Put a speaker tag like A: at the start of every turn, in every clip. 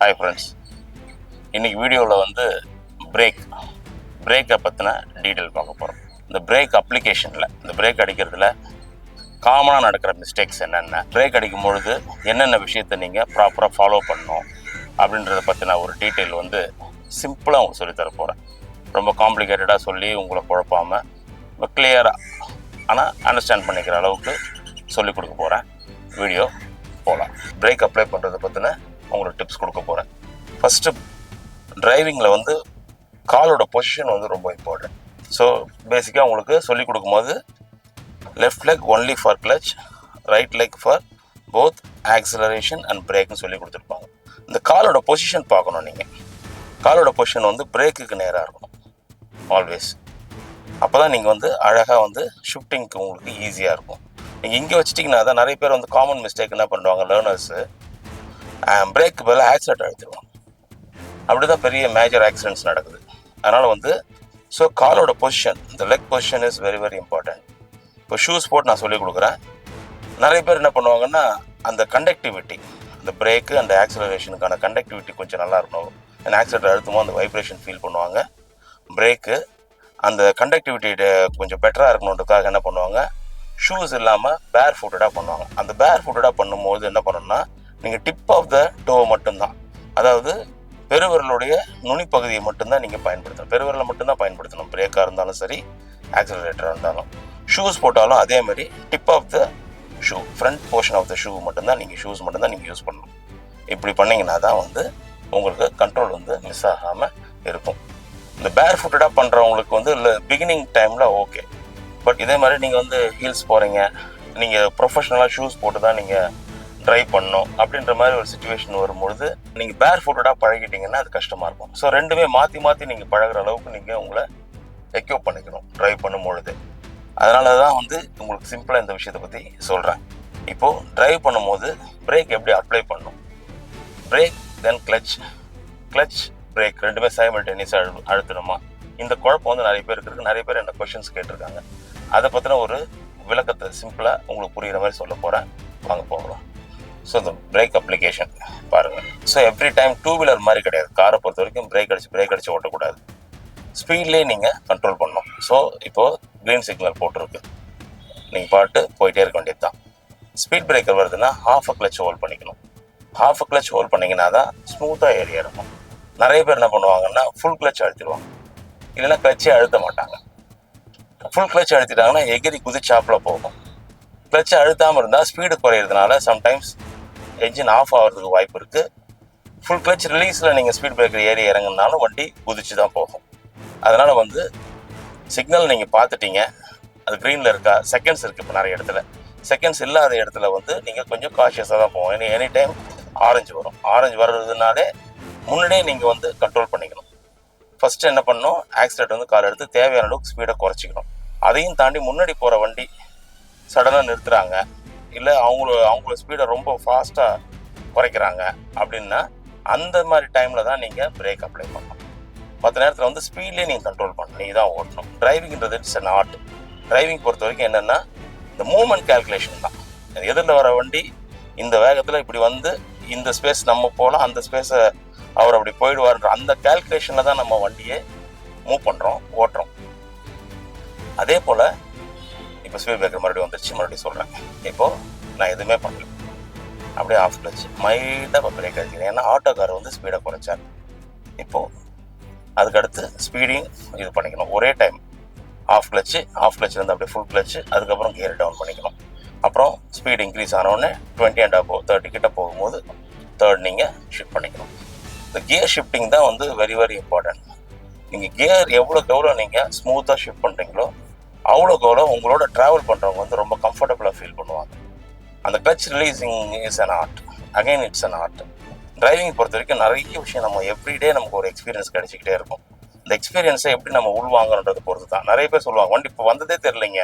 A: Hi friends இன்னைக்கு வீடியோவில் வந்து பிரேக் பிரேக்கை பற்றின டீட்டெயில் பார்க்க போகிறோம் இந்த பிரேக் அப்ளிகேஷனில் இந்த பிரேக் அடிக்கிறதுல காமனாக நடக்கிற மிஸ்டேக்ஸ் என்னென்ன? பிரேக் அடிக்கும் பொழுது என்னென்ன விஷயத்தை நீங்கள் ப்ராப்பராக ஃபாலோ பண்ணணும்? அப்படின்றத பற்றின ஒரு டீட்டெயில் வந்து சிம்பிளாக உங்களுக்கு சொல்லித்தர போகிறேன் ரொம்ப காம்ப்ளிகேட்டடாக சொல்லி உங்களை குழப்பாமல் கிளியராக ஆனால் அண்டர்ஸ்டாண்ட் பண்ணிக்கிற அளவுக்கு சொல்லிக் கொடுக்க போகிறேன் வீடியோ போகலாம் பிரேக் அப்ளை பண்ணுறதை பற்றின உங்களுக்கு டிப்ஸ் கொடுக்க போகிறேன் ஃபஸ்ட்டு டிரைவிங்கில் வந்து காலோட பொசிஷன் வந்து ரொம்ப இம்பார்ட்டன்ட் ஸோ பேசிக்காக உங்களுக்கு சொல்லிக் கொடுக்கும்போது left leg only for clutch right leg for both acceleration and பிரேக்னு சொல்லி கொடுத்துருப்பாங்க. இந்த காலோட பொசிஷன் பார்க்கணும் நீங்கள் காலோட பொசிஷன் வந்து பிரேக்குக்கு நேராக இருக்கணும். ஆல்வேஸ் அப்போ தான் நீங்கள் வந்து அழகாக வந்து ஷிஃப்டிங்க்கு உங்களுக்கு ஈஸியாக இருக்கும். நீங்கள் இங்கே வச்சிட்டிங்கன்னா தான் நிறைய பேர் வந்து காமன் மிஸ்டேக் என்ன பண்ணுவாங்க லேர்னர்ஸு பிரேக்கு பதிலாக ஆக்சிடென்ட் அழுத்திடுவாங்க அப்படி தான் பெரிய மேஜர் ஆக்சிடென்ட்ஸ் நடக்குது. அதனால் வந்து ஸோ காலோட பொசிஷன் இந்த leg position is very very important இப்போ ஷூஸ் போட்டு நான் சொல்லிக் கொடுக்குறேன். நிறைய பேர் என்ன பண்ணுவாங்கன்னா அந்த கண்டக்டிவிட்டி அந்த பிரேக்கு அந்த ஆக்சிலரேஷனுக்கான கண்டக்டிவிட்டி கொஞ்சம் நல்லா இருக்கணும். அந்த ஆக்சிடென்ட் அழுத்தமோ அந்த வைப்ரேஷன் ஃபீல் பண்ணுவாங்க. பிரேக்கு அந்த கண்டக்டிவிட்டி கொஞ்சம் பெட்டராக இருக்கணுன்றதுக்காக என்ன பண்ணுவாங்க? ஷூஸ் இல்லாமல் பேர் ஃபுட்டடாக பண்ணுவாங்க. அந்த பேர் ஃபுட்டடாக பண்ணும்போது என்ன பண்ணணும்னா நீங்கள் டிப் ஆஃப் த டோ மட்டும்தான். அதாவது பெருவிரலுடைய நுனிப்பகுதியை மட்டும்தான் நீங்கள் பயன்படுத்தணும். பெருவிரலை மட்டும்தான் பயன்படுத்தணும். பிரேக்காக இருந்தாலும் சரி ஆக்சிலரேட்டராக இருந்தாலும். ஷூஸ் போட்டாலும் அதே மாதிரி tip of the shoe front portion of the shoe மட்டும்தான் நீங்கள் ஷூஸ் மட்டும்தான் நீங்கள் யூஸ் பண்ணணும். இப்படி பண்ணிங்கன்னா தான் வந்து உங்களுக்கு கண்ட்ரோல் வந்து மிஸ் ஆகாமல் இருக்கும். இந்த பேர் ஃபுட்டடாக பண்ணுறவங்களுக்கு வந்து இல்லை பிகினிங் டைமில் ஓகே பட் இதே மாதிரி நீங்கள் வந்து ஹீல்ஸ் போகிறீங்க நீங்கள் ப்ரொஃபஷ்னலாக ஷூஸ் போட்டு தான் நீங்கள் ட்ரை பண்ணணும் அப்படின்ற மாதிரி ஒரு சுச்சுவேஷன் வரும்பொழுது நீங்கள் பேர் ஃபுட்டடாக பழகிட்டீங்கன்னா அது கஷ்டமாக இருக்கும். ஸோ ரெண்டுமே மாற்றி மாற்றி நீங்கள் பழகுற அளவுக்கு நீங்கள் உங்களை எக்யூப் பண்ணிக்கணும் ட்ரைவ் பண்ணும் பொழுது. அதனால தான் வந்து உங்களுக்கு சிம்பிளாக இந்த விஷயத்தை பற்றி சொல்கிறேன் இப்போது ட்ரைவ் பண்ணும்போது பிரேக் எப்படி அப்ளை பண்ணும் brake then clutch clutch brake ரெண்டுமே சைமல்டேனியஸாக அழு அழுத்தணுமா? இந்த குழப்பம் வந்து நிறைய பேருக்கு இருக்குது நிறைய பேர் என்ன கொஷின்ஸ் கேட்டிருக்காங்க. அதை பற்றின ஒரு விளக்கத்தை சிம்பிளாக உங்களுக்கு புரிகிற மாதிரி சொல்ல போகிறேன் வாங்க போகலாம். ஸோ இந்த பிரேக் அப்ளிகேஷன் பாருங்கள் so every time two wheeler மாதிரி கிடையாது. காரை பொறுத்த வரைக்கும் பிரேக் அடிச்சு பிரேக் அடிச்சு ஓட்டக்கூடாது. ஸ்பீட்லேயே நீங்கள் கண்ட்ரோல் பண்ணணும். ஸோ இப்போது க்ரீன் சிக்னல் போட்டிருக்கு. நீங்கள் பாட்டு போயிட்டே இருக்க வேண்டியது தான் ஸ்பீட் பிரேக்கர் வருதுன்னா ஹாஃப் அ கிளச் ஹோல்ட் பண்ணிக்கணும். ஹாஃப் அ கிளச் ஹோல்ட் பண்ணிங்கன்னா தான் ஸ்மூத்தாக ஏறி இருக்கும் நிறைய பேர் என்ன பண்ணுவாங்கன்னா ஃபுல் கிளச் அழுத்திடுவாங்க இல்லைன்னா கிளச்சே அழுத்த மாட்டாங்க. ஃபுல் கிளச் அழுத்திட்டாங்கன்னா எகிரி குதிச்சாப்பில் போகும். கிளச்சை அழுத்தாமல் இருந்தால் ஸ்பீடு குறையிறதுனால சம்டைம்ஸ் என்ஜின் ஆஃப் ஆகிறதுக்கு வாய்ப்பு இருக்குது ஃபுல் கிளச் ரிலீஸில் நீங்கள் ஸ்பீட் பிரேக்கர் ஏறி இறங்குனாலும் வண்டி குதிச்சு தான் போகும். அதனால் வந்து சிக்னல் நீங்கள் பார்த்துட்டீங்க. அது க்ரீனில் இருக்கா? செகண்ட்ஸ் இருக்குது இப்போ நிறைய இடத்துல. செகண்ட்ஸ் இல்லாத இடத்துல வந்து நீங்கள் கொஞ்சம் காஷியஸாக தான் போகும் ஏன்னா எனி டைம் ஆரஞ்சு வரும். ஆரஞ்சு வர்றதுனாலே முன்னாடியே நீங்கள் வந்து கண்ட்ரோல் பண்ணிக்கணும். ஃபஸ்ட்டு என்ன பண்ணணும்? ஆக்சிடென்ட் வந்து கால் எடுத்து தேவையான அளவுக்கு ஸ்பீடை குறைச்சிக்கணும். அதையும் தாண்டி முன்னாடி போகிற வண்டி சடனாக நிறுத்துகிறாங்க இல்லை அவங்கள அவங்களோட ஸ்பீடை ரொம்ப ஃபாஸ்ட்டாக குறைக்கிறாங்க அப்படின்னா அந்த மாதிரி டைமில் தான் நீங்கள் பிரேக் அப்ளை பண்ணணும். மற்ற நேரத்தில் வந்து ஸ்பீட்லேயே நீங்கள் கண்ட்ரோல் பண்ணணும். நீங்கள் தான் ஓட்டணும். டிரைவிங்ன்றது இட்ஸ் அன் ஆர்ட் டிரைவிங் பொறுத்த வரைக்கும் என்னென்னா இந்த மூமெண்ட் கால்குலேஷன் தான். எதிரில் வர வண்டி இந்த வேகத்தில் இப்படி வந்து இந்த ஸ்பேஸ் நம்ம போகலாம் அந்த ஸ்பேஸை அவர் அப்படி போயிடுவார்ன்ற அந்த கால்குலேஷனில் தான் நம்ம வண்டியை மூவ் பண்ணுறோம் ஓட்டுறோம். அதே போல் இப்போ ஸ்பீட் பிரேக்கர் மறுபடியும் வந்துருச்சு மறுபடியும் சொல்கிறேன் இப்போது நான் எதுவுமே பண்ணல. அப்படியே ஆஃப் கிளச் மைட்டாக இப்போ பிரேக் அடிக்கிறேன் ஏன்னா ஆட்டோக்கார் வந்து ஸ்பீடை குறைச்சார். இப்போது அதுக்கடுத்து ஸ்பீடிங் இது பண்ணிக்கணும். ஒரே டைம் ஆஃப் கிளச்சு ஆஃப் கிளச்சிலேருந்து அப்படியே ஃபுல் கிளச்சு அதுக்கப்புறம் கியர் டவுன் பண்ணிக்கணும். அப்புறம் ஸ்பீடு இன்க்ரீஸ் ஆனவுடனே டுவெண்ட்டி அண்ட் ஆஃப் தேர்ட்டி கிட்ட போகும்போது தேர்ட் நீங்கள் ஷிஃப்ட் பண்ணிக்கணும். இந்த கியர் ஷிஃப்டிங் தான் வந்து வெரி வெரி இம்பார்ட்டன்ட் நீங்கள் கியர் எவ்வளோக்கு எவ்வளோ நீங்கள் ஸ்மூத்தாக ஷிஃப்ட் பண்ணுறீங்களோ அவ்வளோக்கு எவ்வளோ உங்களோட ட்ராவல் பண்ணுறவங்க வந்து ரொம்ப கம்ஃபர்டபுளாக ஃபீல் பண்ணுவாங்க. அந்த clutch releasing is an art again it's an art driving பொறுத்த வரைக்கும் நிறைய விஷயம் நம்ம எவ்ரிடே நமக்கு ஒரு எக்ஸ்பீரியன்ஸ் கிடைச்சிக்கிட்டே இருக்கும். இந்த எக்ஸ்பீரியன்ஸை எப்படி நம்ம உள்வாங்கன்றது பொறுத்து தான் நிறைய பேர் சொல்லுவாங்க வண்டி இப்போ வந்ததே தெரிலைங்க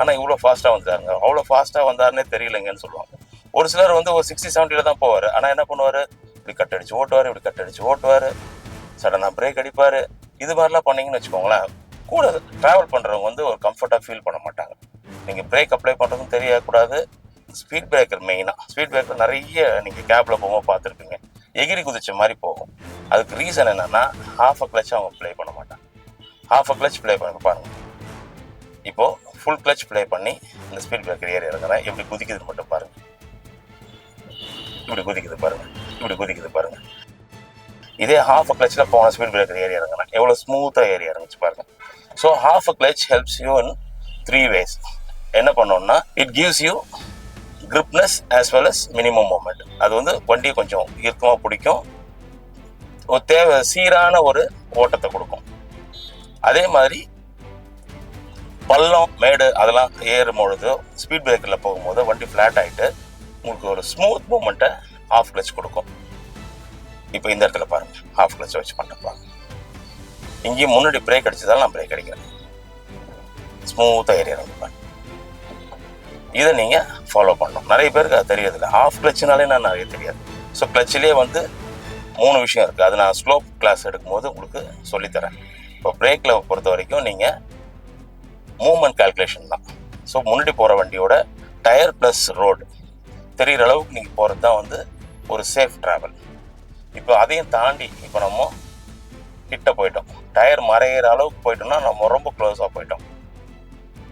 A: ஆனால் இவ்வளோ ஃபாஸ்ட்டாக வந்துட்டாருங்க அவ்வளோ ஃபாஸ்ட்டாக வந்தாருன்னே தெரியலைங்கன்னு சொல்லுவாங்க. ஒரு சிலர் வந்து ஒரு சிக்ஸ்டி செவன்ட்டியில் தான் போவார். ஆனால் என்ன பண்ணுவார்? இப்படி கட் அடிச்சு ஓட்டுவார் இப்படி கட் அடிச்சு ஓட்டுவார். சடனாக பிரேக் அடிப்பார். இது மாதிரிலாம் பண்ணிங்கன்னு வச்சுக்கோங்களேன். கூட ட்ராவல் பண்ணுறவங்க வந்து ஒரு கம்ஃபர்ட்டாக ஃபீல் பண்ண மாட்டாங்க. நீங்கள் பிரேக் அப்ளை பண்ணுறதும் தெரியக்கூடாது ஸ்பீட் பிரேக்கர் மெயினாக ஸ்பீட் பிரேக்கர் நிறைய நீங்கள் கேப்பில் போகும்போது பார்த்துருப்பீங்க. எகிரி குதிச்ச மாதிரி போகும். அதுக்கு ரீசன் என்னென்னா ஹாஃப் அ கிளச் அவங்க ப்ளே பண்ண மாட்டாங்க. ஹாஃப் அ கிளச் ப்ளே பண்ண பாருங்கள் இப்போது ஃபுல் கிளச் ப்ளே பண்ணி இந்த ஸ்பீட் பிரேக்கர் ஏறி இறங்குறேன். எப்படி குதிக்குதுன்னு மட்டும் பாருங்கள் இப்படி குதிக்குது பாருங்கள் இப்படி குதிக்குது பாருங்கள் இதே ஹாஃப் அ கிளச்சில் போன ஸ்பீட் பிரேக்கர் ஏறி இறங்குறேன். எவ்வளோ ஸ்மூத்தாக ஏறி இறங்குச்சு பாருங்க. So half a clutch helps you in three ways என்ன பண்ணோம்னா it gives you gripness as well as minimum moment அது வந்து வண்டி கொஞ்சம் இறுக்கமாக பிடிக்கும். ஒரு தேவை சீரான ஒரு ஓட்டத்தை கொடுக்கும். அதே மாதிரி பள்ளம் மேடு அதெல்லாம் ஏறும் பொழுது ஸ்பீட் பிரேக்கரில் போகும்போது வண்டி ஃப்ளாட் ஆகிட்டு உங்களுக்கு ஒரு ஸ்மூத் மூமெண்ட்டை ஆஃப் கிளச் கொடுக்கும். இப்போ இந்த இடத்துல பாருங்கள் ஆஃப் கிளச் வச்சு பண்ணுறேன் பாருங்க இங்கேயும் முன்னாடி பிரேக் அடிச்சதால நான் பிரேக் அடிக்கிறேன் ஸ்மூத்தாக ஏறிடுறேன் இதை நீங்கள் ஃபாலோ பண்ணணும். நிறைய பேருக்கு அது தெரியறதில்ல ஆஃப் கிளச்சுனாலே நான் நிறைய தெரியாது. ஸோ கிளச்சிலே வந்து மூணு விஷயம் இருக்குது அது நான் ஸ்லோப் கிளாஸ் எடுக்கும்போது உங்களுக்கு சொல்லித்தரேன். இப்போ பிரேக்கில் பொறுத்த வரைக்கும் நீங்கள் மூமெண்ட் கால்குலேஷன் தான். ஸோ முன்னாடி போகிற வண்டியோட டயர் ப்ளஸ் ரோடு தெரிகிற அளவுக்கு நீங்கள் போகிறது தான் வந்து ஒரு சேஃப் ட்ராவல் இப்போ அதையும் தாண்டி இப்போ நம்ம கிட்ட போயிட்டோம். டயர் மறையிற அளவுக்கு போயிட்டோம்னா நம்ம ரொம்ப க்ளோஸாக போயிட்டோம்.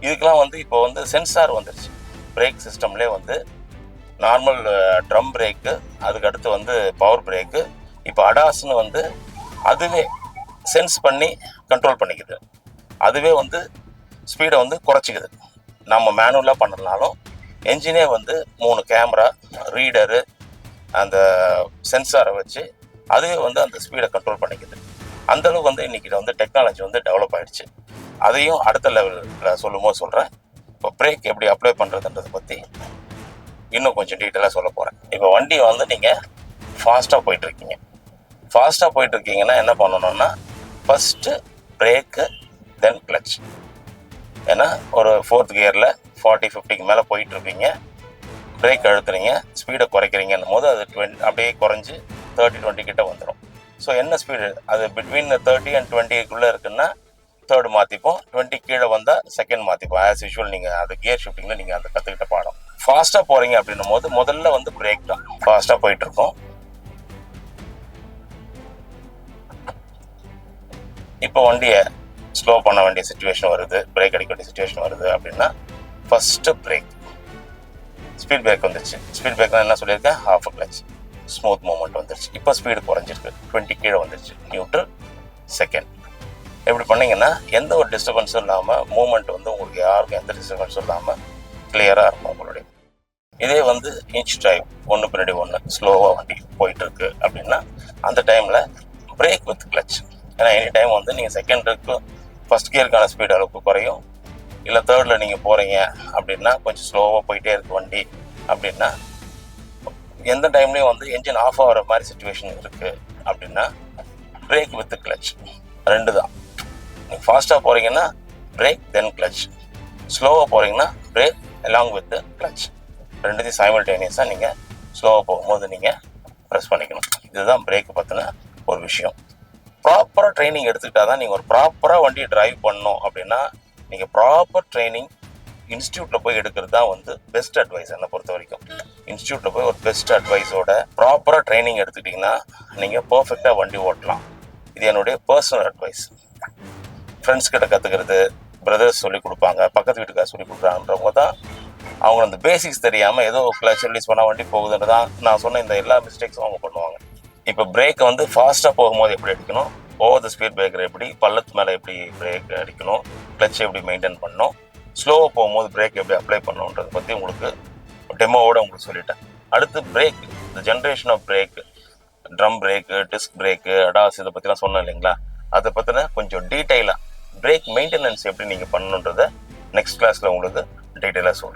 A: இதுக்கெல்லாம் வந்து இப்போ வந்து சென்சார் வந்துருச்சு. பிரேக் சிஸ்டம்லேயே வந்து நார்மல் ட்ரம் பிரேக்கு அதுக்கடுத்து வந்து பவர் பிரேக்கு இப்போ அடாஸ்னு வந்து அதுவே சென்ஸ் பண்ணி கண்ட்ரோல் பண்ணிக்குது. அதுவே வந்து ஸ்பீடை வந்து குறைச்சிக்குது. நம்ம மேனுவலாக பண்ணலனாலும் என்ஜினே வந்து மூணு கேமரா ரீடரு அந்த சென்சாரை வச்சு அதுவே வந்து அந்த ஸ்பீடை கண்ட்ரோல் பண்ணிக்குது. அந்த அளவுக்கு வந்து இன்னைக்கு வந்து டெக்னாலஜி வந்து டெவலப் ஆயிடுச்சு. அதையும் அடுத்த லெவலில் சொல்லும்போது சொல்கிறேன் இப்போ பிரேக் எப்படி அப்ளை பண்ணுறதுன்றதை பற்றி இன்னும் கொஞ்சம் டீட்டெயிலாக சொல்ல போகிறேன் இப்போ வண்டியை வந்து நீங்கள் ஃபாஸ்ட்டாக போயிட்டுருக்கீங்க. ஃபாஸ்ட்டாக போயிட்டுருக்கீங்கன்னா என்ன பண்ணணும்னா ஃபஸ்ட்டு பிரேக்கு தென் கிளச் ஏன்னா ஒரு ஃபோர்த் கியரில் ஃபார்ட்டி ஃபிஃப்டிக்கு மேலே போயிட்டுருப்பீங்க. பிரேக் அழுத்துறீங்க ஸ்பீடை குறைக்கிறீங்கன்னும் போது அது டுவென் அப்படியே குறைஞ்சி தேர்ட்டி டுவெண்ட்டி கிட்ட வந்துடும் ஸோ என்ன ஸ்பீடு அது பிட்வீன் தேர்ட்டி அண்ட் டுவெண்ட்டிக்குள்ளே இருக்குன்னா தேர்டு மாற்றிப்போம் டுவெண்ட்டி கீழே வந்தால் செகண்ட் மாற்றிப்போம் ஆஸ் யூஷுவல் நீங்கள் அது கியர் ஷிஃப்டிங்கில் நீங்கள் அந்த கற்றுக்கிட்ட பாடம். ஃபாஸ்ட்டாக போகிறீங்க அப்படின்னும் போது முதல்ல வந்து பிரேக் தான். ஃபாஸ்ட்டாக போயிட்டுருக்கோம். இப்போ வண்டியை ஸ்லோ பண்ண வேண்டிய சுச்சுவேஷன் வருது. பிரேக் அடிக்க வேண்டிய சுச்சுவேஷன் வருது அப்படின்னா ஃபஸ்ட்டு பிரேக் ஸ்பீட் பிரேக் வந்துருச்சு. ஸ்பீட் பிரேக் என்ன சொல்லியிருக்கேன்? ஹாஃப் கிளச் ஸ்மூத் மூமெண்ட் வந்துருச்சு. இப்போ ஸ்பீடு குறைஞ்சிருக்கு. டுவெண்ட்டி கீழே வந்துருச்சு. நியூட்ரல் செகண்ட் இப்படி பண்ணீங்கன்னா எந்த ஒரு டிஸ்டர்பன்ஸும் இல்லாமல் மூமெண்ட் வந்து உங்களுக்கு யாருக்கும் எந்த டிஸ்டர்பன்ஸும் இல்லாமல் கிளியராக இருக்கும் உங்களுடைய. இதே வந்து இன்ச் டைம் ஒன்று பின்னாடி ஒன்று ஸ்லோவாக வண்டி போயிட்டுருக்கு அப்படின்னா அந்த டைமில் பிரேக் வித் கிளச் ஏன்னா எனி டைம் வந்து நீங்கள் செகண்டுக்கு ஃபர்ஸ்ட் கியருக்கான ஸ்பீட் அளவுக்கு குறையும். இல்லை தேர்டில் நீங்கள் போகிறீங்க அப்படின்னா கொஞ்சம் ஸ்லோவாக போயிட்டே இருக்கு வண்டி அப்படின்னா எந்த டைம்லேயும் வந்து என்ஜின் ஆஃப் ஆகிற மாதிரி சுச்சுவேஷன் இருக்குது அப்படின்னா பிரேக் வித் கிளச் ரெண்டு தான் நீங்கள் ஃபாஸ்ட்டாக போகிறீங்கன்னா பிரேக் தென் கிளச் ஸ்லோவாக போகிறீங்கன்னா பிரேக் அலாங் வித் கிளச் ரெண்டுத்தையும் சைமல்டேனியஸாக நீங்கள் ஸ்லோவாக போகும்போது நீங்கள் ப்ரெஸ் பண்ணிக்கணும். இதுதான் பிரேக் பற்றின ஒரு விஷயம். ப்ராப்பராக ட்ரைனிங் எடுத்துக்கிட்டா தான் நீங்கள் ஒரு ப்ராப்பராக வண்டியை டிரைவ் பண்ணணும் அப்படின்னா நீங்கள் ப்ராப்பர் ட்ரைனிங் இன்ஸ்டியூட்டில் போய் எடுக்கிறது தான் வந்து பெஸ்ட் அட்வைஸ் என்னை பொறுத்த வரைக்கும் இன்ஸ்டியூட்டில் போய் ஒரு பெஸ்ட் அட்வைஸோட ப்ராப்பராக ட்ரைனிங் எடுத்துக்கிட்டிங்கன்னா நீங்கள் பர்ஃபெக்டாக வண்டி ஓட்டலாம். இது என்னுடைய பர்சனல் அட்வைஸ் ஃப்ரெண்ட்ஸ் கிட்ட கற்றுக்கிறது பிரதர்ஸ் சொல்லி கொடுப்பாங்க பக்கத்து வீட்டுக்கார சொல்லி கொடுக்குறாங்கன்றவங்க தான் அவங்க அந்த பேசிக்ஸ் தெரியாமல் ஏதோ கிளச் ரிலீஸ் பண்ணால் வண்டி போகுதுன்னு தான் நான் சொன்ன இந்த எல்லா மிஸ்டேக்ஸும் அவங்க பண்ணுவாங்க. இப்போ பிரேக்கை வந்து ஃபாஸ்ட்டாக போகும்போது எப்படி அடிக்கணும்? ஓவர் த ஸ்பீட் பிரேக்கர் எப்படி? பள்ளத்து மேலே எப்படி பிரேக் அடிக்கணும்? கிளச் எப்படி மெயின்டைன் பண்ணணும்? ஸ்லோவாக போகும்போது பிரேக் எப்படி அப்ளை பண்ணணுன்றதை பற்றி உங்களுக்கு டெமோவோட உங்களுக்கு சொல்லிட்டேன். அடுத்து பிரேக் இந்த generation of brake drum brake disc brake ADAS இதை பற்றிலாம் சொன்னேன் இல்லைங்களா? அதை பற்றின கொஞ்சம் டீட்டெயிலாக பிரேக் மெயின்டெனன்ஸ் எப்படி நீங்கள் பண்ணணுன்றதை நெக்ஸ்ட் கிளாஸில் உங்களுக்கு டீட்டெயிலாக சொல்கிறேன்